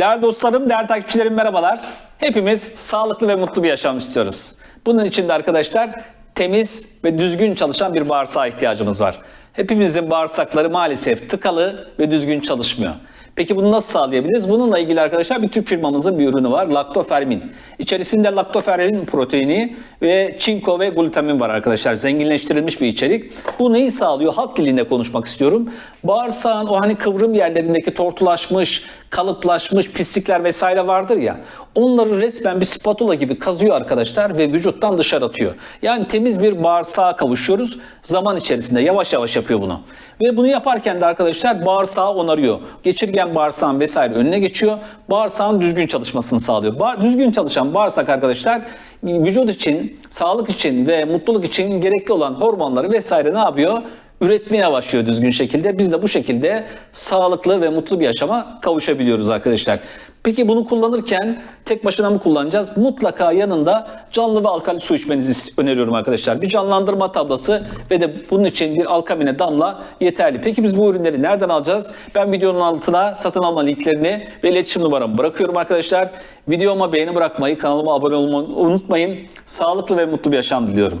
Değerli dostlarım, değerli takipçilerim merhabalar. Hepimiz sağlıklı ve mutlu bir yaşam istiyoruz. Bunun için de arkadaşlar temiz ve düzgün çalışan bir bağırsağa ihtiyacımız var. Hepimizin bağırsakları maalesef tıkalı ve düzgün çalışmıyor. Peki bunu nasıl sağlayabiliriz? Bununla ilgili arkadaşlar bir Türk firmamızın bir ürünü var. Laktofermin. İçerisinde laktofermin proteini ve çinko ve glutamin var arkadaşlar. Zenginleştirilmiş bir içerik. Bu neyi sağlıyor? Halk dilinde konuşmak istiyorum. Bağırsağın o hani kıvrım yerlerindeki tortulaşmış, kalıplaşmış pislikler vesaire vardır ya. Onları resmen bir spatula gibi kazıyor arkadaşlar ve vücuttan dışarı atıyor. Yani temiz bir bağırsağa kavuşuyoruz. Zaman içerisinde yavaş yavaş yapıyor bunu. Ve bunu yaparken de arkadaşlar bağırsağı onarıyor. Geçirgen bağırsağın vesaire önüne geçiyor. Bağırsağın düzgün çalışmasını sağlıyor. Ba- düzgün çalışan bağırsak arkadaşlar vücut için, sağlık için ve mutluluk için gerekli olan hormonları vesaire ne yapıyor? Üretmeye başlıyor düzgün şekilde. Biz de bu şekilde sağlıklı ve mutlu bir yaşama kavuşabiliyoruz arkadaşlar. Peki bunu kullanırken tek başına mı kullanacağız? Mutlaka yanında canlı ve alkali su içmenizi öneriyorum arkadaşlar. Bir canlandırma tablası ve de bunun için bir alkamine damla yeterli. Peki biz bu ürünleri nereden alacağız? Ben videonun altına satın alma linklerini ve iletişim numaramı bırakıyorum arkadaşlar. Videoma beğeni bırakmayı, kanalıma abone olmayı unutmayın. Sağlıklı ve mutlu bir yaşam diliyorum.